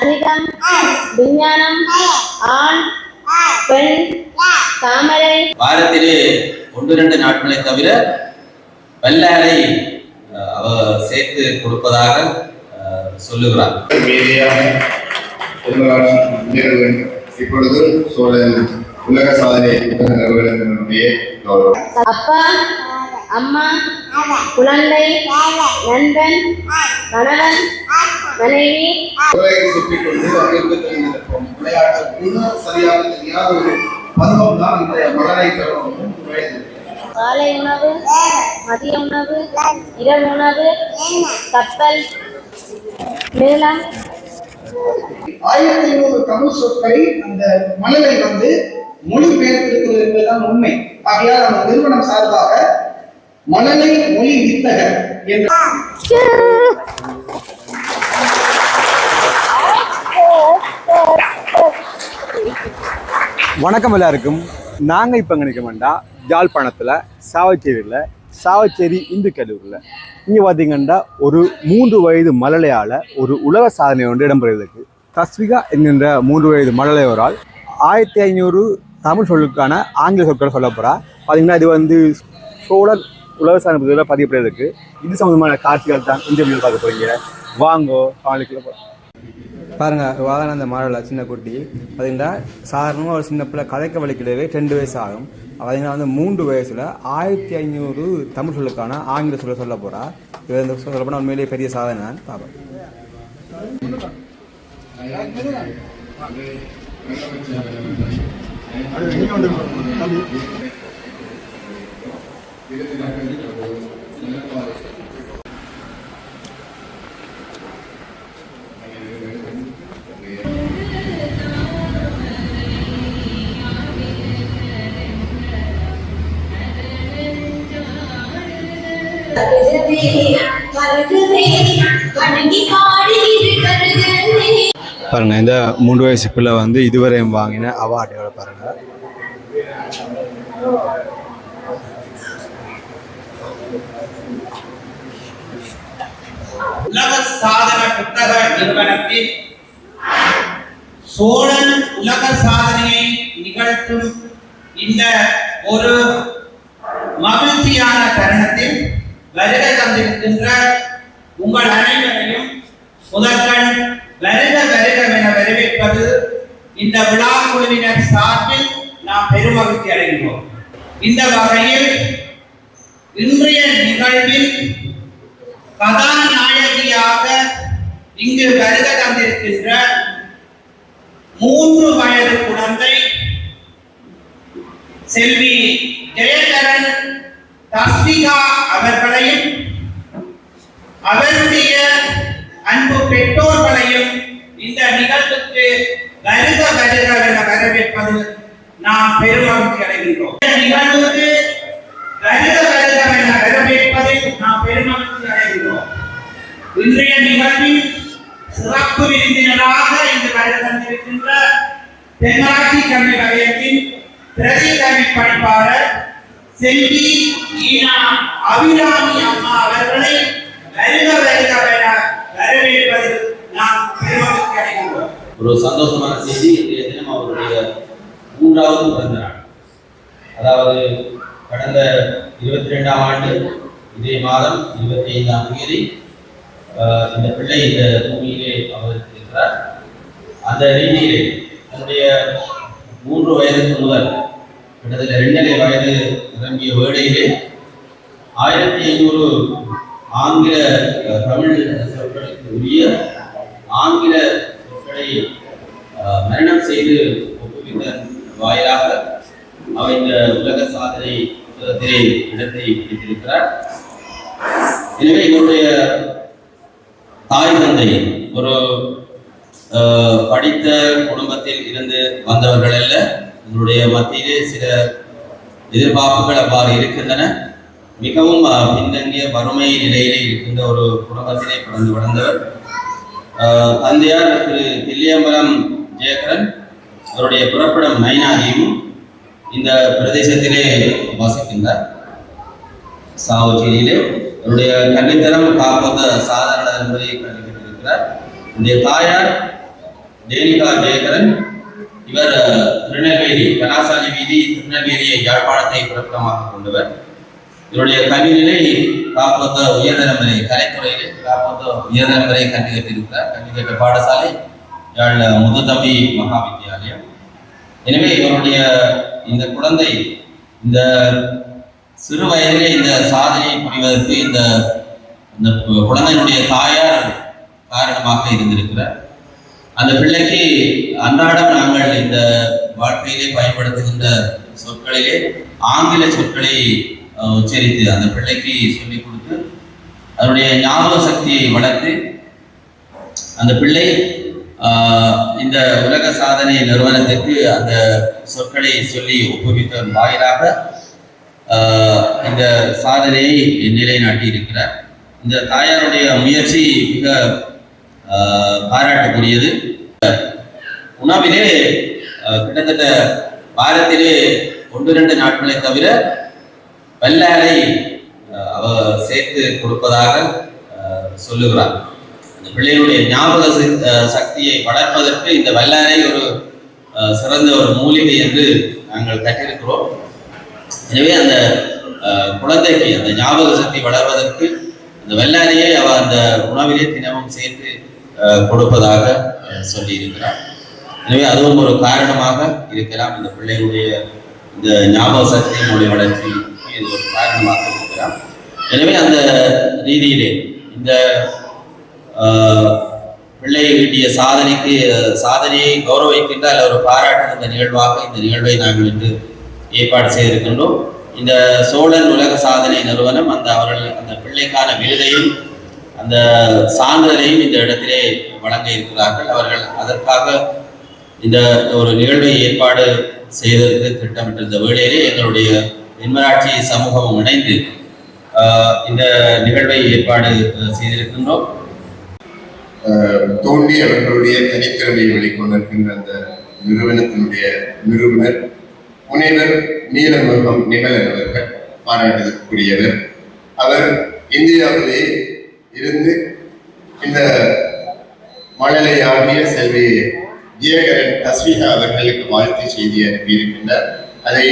அதிகம் விஞ்ஞானம் ஆண் பெண் தாமரை. வாரத்திலே ஒன்று ரெண்டு நாட்களை தவிர வல்லாரை அவ சேர்த்து கொடுப்பதாக அஹ், சொல்லுகிறார். இப்பொழுது சோழன் உலக சாதனை நிறுவனத்தினுடைய கௌரவம். அப்பா அம்மா குழந்தை நண்பன் கணவன் மனைவி. உலகை சுற்றிக் கொண்டு அங்கிருந்து தெரிந்திருப்போம் விளையாட்டு கூட சரியாக தெரியாத ஒரு பருவம் தான் இந்த மலரை தரும் மூன்று வயது காலை உணவு மதிய உணவு இரவு உணவு கப்பல் மேளம். ஆயிரத்தி ஐநூறு தமிழ் சொற்களை அந்த மணலை வந்து மொழிபெயர்த்திருக்கிறது என்பதுதான் உண்மை. ஆகையால் அந்த நிறுவனம் சார்பாக மணலை மொழி வித்தகர் என்ற வணக்கம் எல்லாருக்கும். நாங்கள் இப்போ நினைக்க வேண்டாம் யாழ்ப்பாணத்தில் சாவச்சேரியில் சாவச்சேரி இந்து கல்லூரியில். இங்கே பார்த்தீங்கன்னா ஒரு மூன்று வயது மழலையால் ஒரு உலக சாதனை ஒன்று இடம்பெறுவதற்கு தஸ்விகா என்கின்ற மூன்று வயது மழலையோரால் ஆயிரத்தி ஐநூறு தமிழ் சொல்லுக்கான ஆங்கில சொற்களை சொல்ல போகிறா பார்த்தீங்கன்னா இது வந்து சோழர் உலக சாதனை பதிவில் பதியப்படுறதுக்கு இது சம்மந்தமான காட்சிகள் தான் இன்டர்வியூ பார்க்க போகிறீங்க வாங்கோ காலைக்குள்ள போகிறோம் பாருங்க வாதான அந்த மாடலா சின்ன குட்டி. பார்த்தீங்கன்னா சாதாரணமாக ஒரு சின்ன பிள்ளை கதைக்க வலிக்கிடவே ரெண்டு வயசு ஆகும். பார்த்தீங்கன்னா வந்து மூன்று வயசில் ஆயிரத்தி ஐநூறு தமிழ் சொல்லுக்கான ஆங்கில சொல்ல சொல்ல போகிறா இது இந்த சொல்ல போனால் உண்மையிலேயே பெரிய சாதனை தான் பார்ப்போம் பாருங்க இந்த மூன்று வயசு பிள்ளை வந்து இதுவரையும் வாங்கின அவார்டோட பாருங்க உலக சாதன புத்தக நிறுவனத்தில் சோழன் உலக சாதனையை நிகழ்த்தும் இந்த ஒரு மகிழ்ச்சியான தருணத்தில் வருகை தந்திருக்கின்ற உங்கள் அனைவரையும் முதற்கண் வருக வருக என வரவேற்பது இந்த விழா குழுவினர் சார்பில் நாம் பெருமகிழ்ச்சி அடைகிறோம் இந்த வகையில் இன்றைய நிகழ்வில் கதாநாயகியாக இங்கு வருக தந்திருக்கின்ற மூன்று வயது குழந்தை செல்வி ஜெயகரன் தஸ்மிகா அவர்களையும் அவருடைய அன்பு பெற்றோர்களையும் இந்த நிகழ்வுக்கு வருக வருக என வரவேற்பது நாம் பெருமகிழ்ச்சி அடைகின்றோம். இந்த நிகழ்வுக்கு வருக வருக என வரவேற்பதில் நாம் பெருமகிழ்ச்சி அடைகின்றோம். இன்றைய நிகழ்வில் சிறப்பு விருந்தினராக இன்று வருகை தந்திருக்கின்ற தென்மராட்சி கல்வி வலயத்தின் பிரதி கல்வி பணிப்பாளர் செல்வி ஈனா அபிராமி அம்மா அவர்களை வருக வருக என வரவேற்பதில் நாம் பெருமகிழ்ச்சி அடைகின்றோம். ஒரு சந்தோஷமான செய்தி இன்றைய தினம் அவருடைய மூன்றாவது பிறந்த நாள் அதாவது கடந்த இருபத்தி ரெண்டாம் ஆண்டு இதே மாதம் இருபத்தி ஐந்தாம் தேதி இந்த பிள்ளை இந்த பூமியிலே அவதரித்திருக்கிறார் அந்த ரீதியிலே தன்னுடைய மூன்று வயதுக்கு முதல் கிட்டத்தட்ட இரண்டரை வயது நிரம்பிய வேளையிலே ஆயிரத்தி ஐநூறு ஆங்கில தமிழ் சொற்களுக்கு உரிய ஆங்கில சொற்களை அஹ், மரணம் செய்து ஒப்புவித்த வாயிலாக அவர் இந்த உலக சாதனை புத்தகத்திலே இடத்தை பிடித்திருக்கிறார். எனவே இவருடைய தாய் தந்தை ஒரு படித்த குடும்பத்தில் இருந்து வந்தவர்கள் அல்ல இவருடைய மத்தியிலே சில எதிர்பார்ப்புகள் அவ்வாறு இருக்கின்றன. மிகவும் பின்தங்கிய வறுமை நிலையிலே இருக்கின்ற ஒரு குடும்பத்திலே பிறந்து வளர்ந்தவர் தந்தையார் திரு தில்லியம்பலம் ஜெயகரன் அவருடைய புறப்படம் மைனாகியும் இந்த பிரதேசத்திலே வசிக்கின்றார். சாவச்சேரியிலே அவருடைய கல்வித்தரம் காப்பது சாதாரண என்பதை கல்வி பெற்றிருக்கிறார் தாயார் தேனிகா ஜெயகரன். இவர் திருநெல்வேலி கலாசாலி வீதி திருநெல்வேலியை யாழ்ப்பாணத்தை பிறப்பிடமாக கொண்டவர். இவருடைய கல்வி நிலை காப்போத்த கலைத்துறையிலே காப்பத்த உயர்தரமுறை கல்வி கட்டியிருக்கிறார் கல்வி கேட்ட பாடசாலை யாழ் முதுதம்பி மகா வித்தியாலயம் எனவே இவருடைய இந்த குழந்தை இந்த சிறு வயதிலே இந்த சாதனையை புரிவதற்கு இந்த இந்த குழந்தையினுடைய தாயார் காரணமாக இருந்திருக்கிறார். அந்த பிள்ளைக்கு அன்றாடம் நாங்கள் இந்த வாழ்க்கையிலே பயன்படுத்துகின்ற சொற்களிலே ஆங்கில சொற்களை உச்சரித்து அந்த பிள்ளைக்கு சொல்லிக் கொடுத்து அதனுடைய ஞாபக சக்தியை வளர்த்து அந்த பிள்ளை ஆஹ், இந்த உலக சாதனை நிறுவனத்திற்கு அந்த சொற்களை சொல்லி ஒப்புவித்ததன் வாயிலாக இந்த சாதனையை நிலைநாட்டி இருக்கிறார் இந்த தாயாருடைய முயற்சி மிக பாராட்டக்கூடியது. உணவிலே கிட்டத்தட்ட வாரத்திலே ஒன்று ரெண்டு நாட்களை தவிர வெள்ளாரை அவ சேர்த்து கொடுப்பதாக சொல்லுகிறார். அந்த பிள்ளையினுடைய ஞாபக சக்தியை வளர்ப்பதற்கு இந்த வெள்ளாரை ஒரு சிறந்த ஒரு மூலிகை என்று நாங்கள் கற்றிருக்கிறோம். எனவே அந்த குழந்தைக்கு அந்த ஞாபக சக்தி வளர்வதற்கு அந்த வெள்ளாரியை அவ அந்த உணவிலே தினமும் சேர்த்து கொடுப்பதாக சொல்லி சொல்லியிருக்கிறார். எனவே அதுவும் ஒரு காரணமாக இருக்கலாம். இந்த பிள்ளைகளுடைய இந்த ஞாபக சக்தி மொழி வளர்ச்சி இது ஒரு காரணமாக இருக்கலாம். எனவே அந்த ரீதியிலே இந்த பிள்ளையை பிள்ளை ஈட்டிய சாதனைக்கு சாதனையை கௌரவிக்கின்ற அல்ல ஒரு பாராட்டுகின்ற நிகழ்வாக இந்த நிகழ்வை நாங்கள் இன்று ஏற்பாடு செய்திருக்கின்றோம். இந்த சோழன் உலக சாதனை நிறுவனம் அந்த அவர்கள் அந்த பிள்ளைக்கான விருதையும் அந்த சான்றிதழையும் இந்த இடத்திலே வழங்க இருக்கிறார்கள். அவர்கள் அதற்காக இந்த ஒரு நிகழ்வை ஏற்பாடு செய்ததற்கு திட்டமிட்டிருந்த வேளையிலே எங்களுடைய தென்மராட்சி சமூகமும் இணைந்து இந்த நிகழ்வை ஏற்பாடு செய்திருக்கின்றோம். அஹ், தோண்டி அவர்களுடைய தனித்திறமையை வெளிக்கொண்டிருக்கின்ற அந்த நிறுவனத்தினுடைய நிறுவனர் முனைவர் நீலமுருகம் நிமலன் அவர்கள் பாராட்டுதற்குரியவர் அவர் இந்தியாவிலே இருந்து இந்த மழலை ஆகிய செல்வி ஜெயகரன் தஸ்விகா அவர்களுக்கு வாழ்த்து செய்தி அனுப்பியிருக்கின்றார். அதை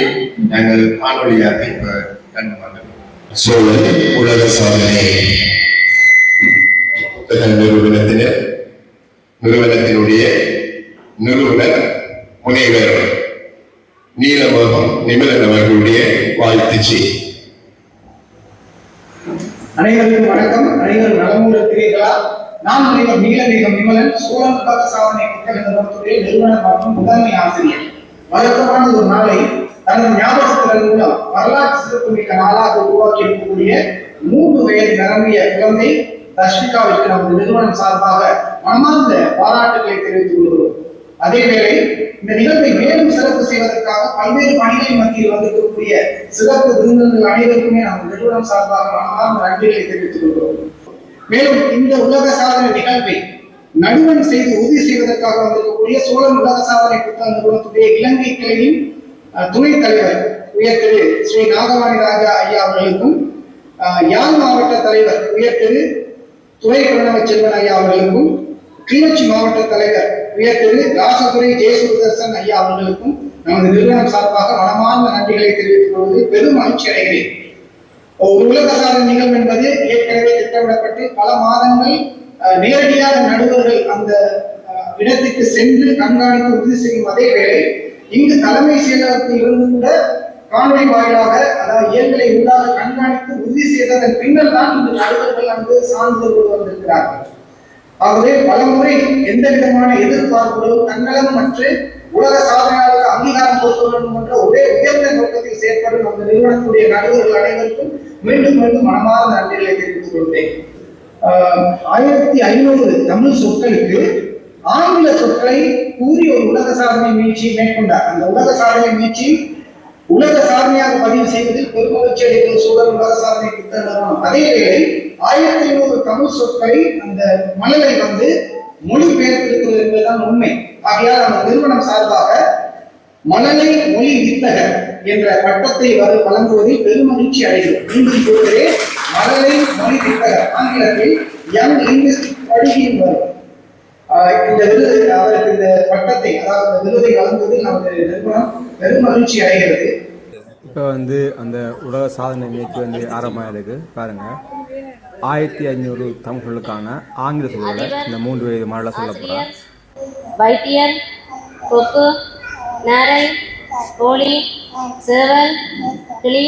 நாங்கள் காணொலியாக இப்ப கண்டு கொண்டிருக்கிறோம். உலக சாதனை. நிறுவனத்தினர் நிறுவனத்தினுடைய நிறுவனர் முனைவர் நீலமோகம் நிமலன் அவர்களுடைய வாழ்த்து செய்தி அனைவருக்கும் வணக்கம். அனைவரும் நலமுடன் இருக்கிறீர்களா நான் முனைவர் நீலமேகம் விமலன் சோழன் உலக சாதனை புத்தக நிறுவனத்துடைய நிறுவனர் மற்றும் முதன்மை ஆசிரியர். வழக்கமான ஒரு நாளை தனது ஞாபகத்தின் மூலம் வரலாற்று சிறப்புமிக்க நாளாக உருவாக்கி இருக்கக்கூடிய மூன்று வயது நிரம்பிய குழந்தை தர்ஷிகாவிற்கு நமது நிறுவனம் சார்பாக மனமார்ந்த பாராட்டுகளை தெரிவித்துக் கொள்கிறோம். அதேவேளை இந்த நிகழ்வை மேலும் சிறப்பு செய்வதற்காக பல்வேறு பணிகளின் மத்தியில் வந்திருக்கக்கூடிய சிறப்பு விருந்தினர்கள் அனைவருக்குமே நமது நிறுவனம் சார்பாக மனமார்ந்த நன்றிகளை தெரிவித்துக் கொள்கிறோம். மேலும் இந்த உலக சாதனை நிகழ்வை நடுவன் செய்து உறுதி செய்வதற்காக வந்திருக்கக்கூடிய சோழன் உலக சாதனை புத்தக நிறுவனத்துடைய இலங்கை கிளையின் துணைத் தலைவர் உயர் திரு ஸ்ரீ நாகவாணி ராஜா ஐயா அவர்களுக்கும் யாழ் மாவட்ட தலைவர் உயர் திரு துறை பிரணவ செல்வன் ஐயா அவர்களுக்கும் கிளிநொச்சி மாவட்ட தலைவர் உயர் திரு ராசதுரை ஜெயசுதர்சன் ஐயா அவர்களுக்கும் நமது நிறுவனம் சார்பாக மனமார்ந்த நன்றிகளை தெரிவித்துக் கொள்வது பெரும் மகிழ்ச்சி அடைகிறேன். உலக சாதனை நிகழ்வு என்பது ஏற்கனவே திட்டமிடப்பட்டு பல மாதங்கள் நேரடியாக நடுவர்கள் அந்த இடத்திற்கு இடத்துக்கு சென்று கண்காணித்து உறுதி செய்யும் அதே வேளை இங்கு தலைமை செயலகத்தில் இருந்து கூட காணொலி வாயிலாக அதாவது இயல்களை உள்ளாக கண்காணித்து உறுதி செய்ததன் பின்னர் தான் இந்த நடுவர்கள் அங்கு சான்றிதழ் கொண்டு வந்திருக்கிறார்கள். ஆகவே பலமுறை எந்த விதமான எதிர்பார்ப்புகளும் தன்னலம் மற்றும் உலக சாதனையாளருக்கு அங்கீகாரம் கொடுக்க வேண்டும் என்ற ஒரே உயர்ந்த நோக்கத்தில் செயற்படும் அந்த நிறுவனத்துடைய நடுவர்கள் அனைவருக்கும் மீண்டும் மீண்டும் மனமார்ந்த நன்றிகளை தெரிவித்துக் கொள்கிறேன். ஆயிரத்தி ஐநூறு தமிழ் சொற்களுக்கு ஆங்கில சொற்களை கூறி ஒரு உலக சாதனை முயற்சியை மேற்கொண்டார். அந்த உலக சாதனை முயற்சி உலக சாதனையாக பதிவு செய்வதில் பெருமகிழ்ச்சி அடைகிற சூழல் உலக சாதனை புத்தகம் அதே வேளை ஆயிரத்தி ஐநூறு தமிழ் சொற்களை அந்த மணலை வந்து மொழிபெயர்த்திருக்கிறது என்பதுதான் உண்மை. ஆகையால் அந்த நிறுவனம் சார்பாக மணலை மொழி வித்தகர் என்ற பட்டத்தை வழங்குவதில் பெருமகிழ்ச்சி அடைகிறோம். மீண்டும் கூறுகிறேன் மணலை மொழி வித்தகர் ஆங்கிலத்தில் யங் இங்கிலீஷ் படிக்கும் வரும். இந்த விருது அவருக்கு இந்த பட்டத்தை அதாவது இந்த விருதை வழங்குவதில் நமது நிறுவனம் பெருமகிழ்ச்சி அடைகிறது. இப்போ வந்து அந்த உலக சாதனை முயற்சி வந்து ஆரம்பமாக இருக்கு. பாருங்க. ஆயிரத்தி ஐநூறு தமிழ்களுக்கான ஆங்கில சொல்ல இந்த மூன்று வயது மாடல சொல்ல போகிறேன் வைத்தியர் கொக்கு நாரை கோழி சேவல் கிளி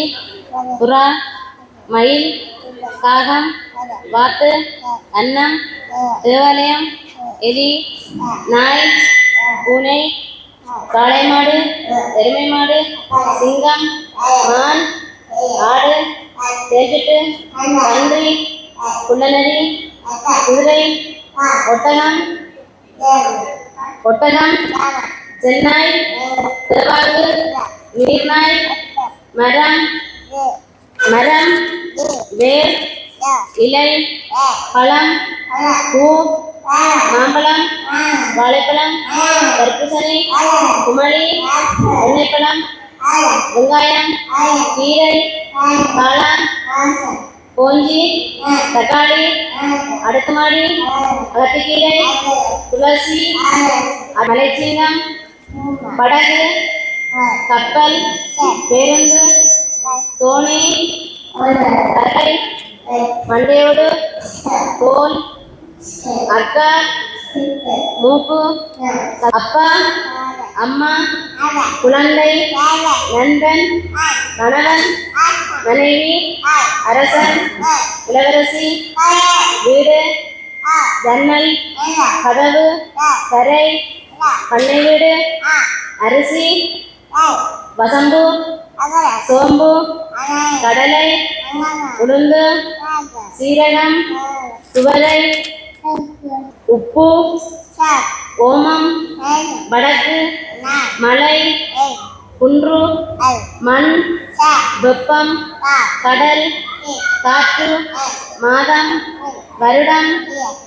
புறா மயில் காகம் வாத்து அன்னம் தேவாலயம் எலி நாய் பூனை காளை மாடு எருமை மாடு சிங்கம் மான் ஆடு தேஜட்டு பன்றி குள்ளநரி குதிரை ஒட்டகம் ஒட்டகம் சென்னாய் திருவாரூர் நீர்நாய் மரம் மரம் வேர் இலை பழம் பூ மாம்பழம் வாழைப்பழம் தர்பூசணி குமளி எண்ணெய்ப்பழம் வெங்காயம் கீரை காளான் கோஞ்சி தக்காளி அடுக்குமாடி அகத்திக்கீரை துளசி மலைச்சீங்கம் படகு கப்பல் பேருந்து தோணி தரை மண்டையோடு தோல் அக்கா மூக்கு அப்பா அம்மா குழந்தை நண்பன் கணவன் மனைவி அரசன் இளவரசி வீடு ஜன்னல் கதவு கரை பண்ணை வீடு அரிசி வசம்பு சோம்பு கடலை உளுந்து சீரகம் துவரை உப்பு ஓமம் வடக்கு மலை குன்று மண் வெப்பம் கடல் காற்று மாதம் வருடம்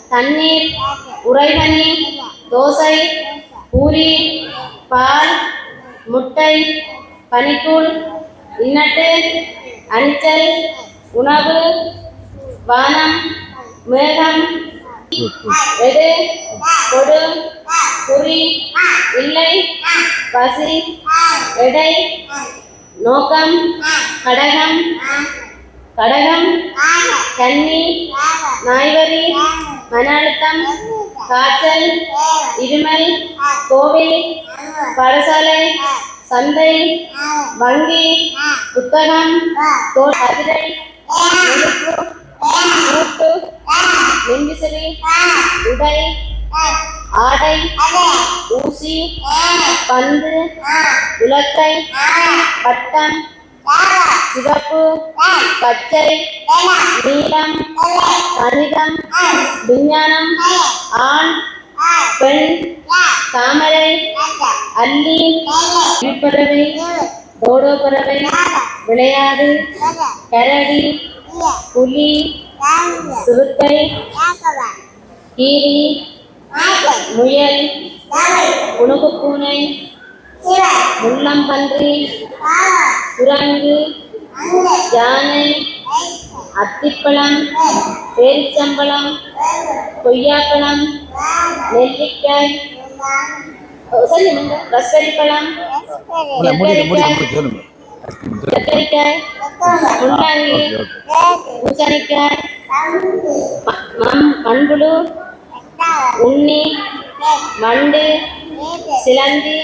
தண்ணீர் உறைபனி தோசை பூரி பால் முட்டை பனிக்கூழ் இன்னட்டு அணிச்சல் உணவு வானம் மேகம் எடு கொடு குறி இல்லை பசி எடை நோக்கம் கடகம் கடகம் கன்னி நாய்வரி மன அழுத்தம் காய்ச்சல் இருமல் கோவில் பாடசாலை சந்தை வங்கி புத்தகம் தோல் கதிரை மூட்டு மின்விசிறி உடை ஆடை ஊசி பந்து உலக்கை பட்டம் சிவப்பு பச்சை நீளம் கணிதம் விஞ்ஞானம் ஆண் பெண் தாமரை அல்லி பறவை டோடோ பறவை விளையாடு கரடி புலி சிறுத்தை கீரி முயல் உணவு பூனை முள்ளம்பன்றி குரங்கு யானை அத்திப்பழம் பேரிச்சம்பழம் கொய்யாப்பழம் நெல்லிக்காய் சொல்லுங்க ரஸ்பெரி பழம் கத்தரிக்காய் கத்தரிக்காய் முள்ளங்கி பூசணிக்காய் ம- மம்- மண்புழு உண்ணி மண்டு சிலந்தி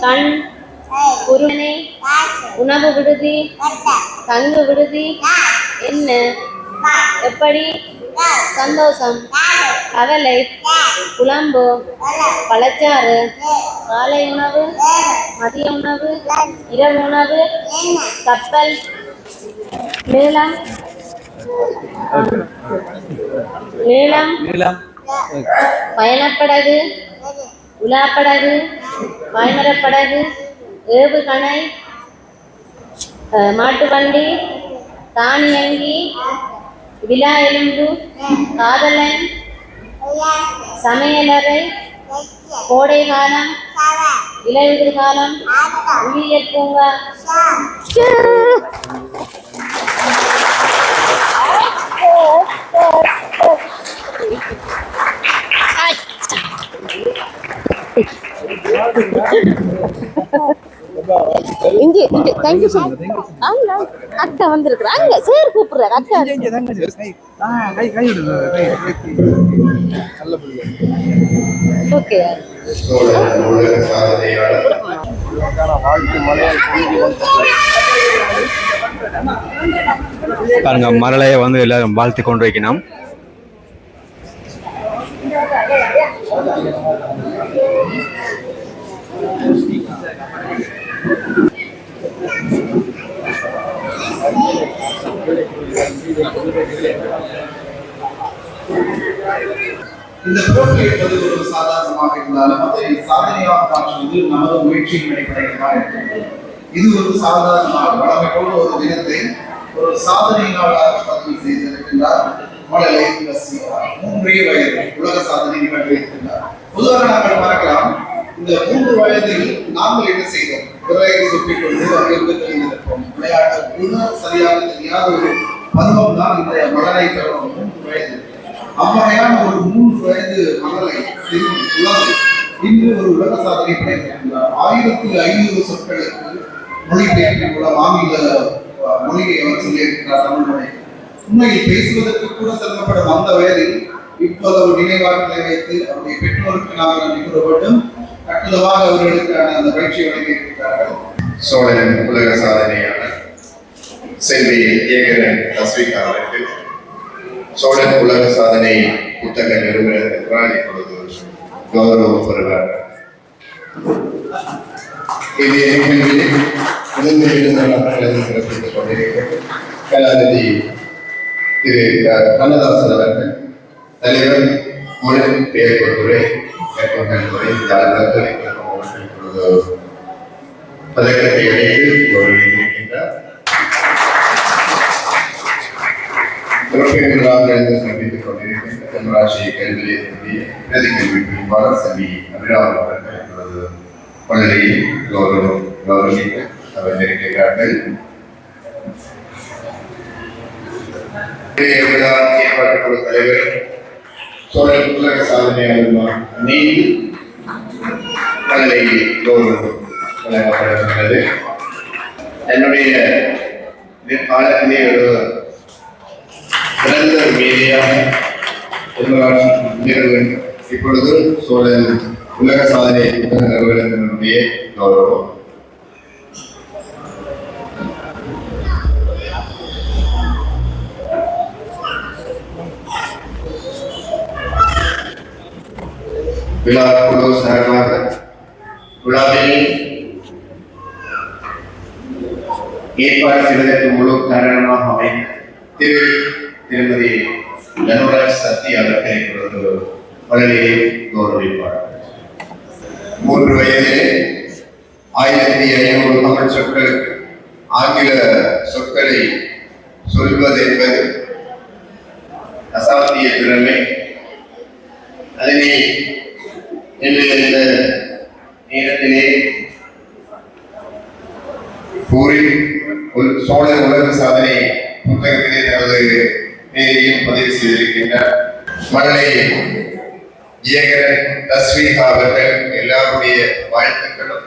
கண் குருணை உணவு விடுதி தங்கு விடுதி என்ன? எப்படி? சந்தோஷம். கவலை குழம்பு பழச்சாறு காலை உணவு மதிய உணவு இரவு உணவு கப்பல் நீளம் நீளம் பயணப்படகு உலாப்படகு பாய்மரப்படகு ஏவுகணை மாட்டு வண்டி தானியங்கி விழா எலும்பு காதலன் சமையலறை கோடை காலம் இலையுதிர் காலம் உயிரியல் பூங்கா Thank you. இங்கே இங்கே தேங்க்யூ மச் அங்க அக்கா வந்திருக்குறா அங்க சேர் கூப்பிடுறாரு. அக்கா. ஓகே. பாருங்க மரலையை வந்து எல்லாரும் வாழ்த்தி கொண்டு வைக்கணும் இந்த போட்டி என்பது ஒரு சாதாரணமாக இருந்தாலும் அதை சாதனையாக மாற்றுவது நமது முயற்சியின் அடிப்படையிலாக இருக்கிறது இது ஒரு சாதாரண வளமை போல ஒரு தினத்தை ஒரு சாதனை நாளாக பதிவு செய்திருக்கின்றார் மழலை ரசிகா மூன்றே வயது உலக சாதனை நிகழ்த்தியிருக்கின்றார் பொதுவாக நாங்கள் பார்க்கலாம் இந்த மூன்று வயதில் நாங்கள் என்ன செய்தோம்? விரையை சுற்றிக் கொண்டு அங்கிருந்து தெரிந்திருப்போம். விளையாட்டு கூட சரியாக தெரியாத ஒரு பருவம் தான் இந்த மலரை மூன்று வயது. அவ்வகையான ஒரு மூன்று வயது மலரை உலகம். இன்று ஒரு உலக சாதனை படைத்திருக்கிறார். ஆயிரத்தி ஐநூறு சொற்களுக்கு மொழிபெயர்ப்பின் மூலம் ஆங்கில மொழியை அவர் சொல்லியிருக்கிறார் தமிழ் மொழி. உண்மையில் பேசுவதற்கு கூட சிரமப்படும் அந்த வயதில் இப்போது ஒரு நினைவாற்றலை வைத்து அவருடைய பெற்றோருக்கு நாங்கள் நன்றி கூற வேண்டும். அற்புதமாக அவர்களுக்கான அந்த பயிற்சியை வழங்கியிருக்கிறார்கள். சோழன் உலக சாதனையாளர் செல்வி ஏகரன் தஸ்விகா அவர்கள் சோழன் உலக சாதனை புத்தக நிறுவனர் என்றால் இப்பொழுது கௌரவம் பெறுவார் இது நிகழ்வில் இருந்து சிறப்பித்துக் கொண்டிருக்கிறது கலாநிதி திரு கண்ணதாசன் அவர்கள் தலைவர் மொழி பெயர் துறை பதக்கத்தை அடைத்து கௌரவித்திருக்கின்றார் உறுப்பினர்களாக சந்தித்துக் கொண்டிருக்கின்ற தென்மராட்சி கல்வி நிலையத்தினுடைய பிரதி பிரிவாளர் செல்வி அவர்கள் கௌரவம் அமைந்திருக்கிறார்கள் தலைவர் சாதனையாளர் நீதி கௌரவம் வழங்கப்படுகின்றது என்னுடைய காலத்திலே ஒரு சிறந்த மீடியாக தென்மராட்சி நிறுவனம் இப்பொழுது சோழன் உலக சாதனை புத்தக நிறுவனத்தினுடைய கௌரவம் விழா குழு சார்பாக விழாவில் ஏற்பாடு செய்வதற்கு முழு காரணமாக அமைந்த திரு திருமதி தனுராஜ் சக்தி அவர்களை இப்பொழுது பள்ளியை கௌரவிப்பார். மூன்று வயதிலே ஆயிரத்தி ஐநூறு தமிழ் சொற்கள் ஆங்கில சொற்களை சொல்வது என்பது அசாத்திய திறமை. அதனை இன்று இந்த நேரத்திலே கூறி ஒரு சோழர் உலக சாதனை புத்தகத்திலே தனது பெயரையும் பதிவு செய்திருக்கின்றார் மழலை இயகரன் தஸ்வீகா அவர்கள் எல்லாருடைய வாழ்த்துக்களும்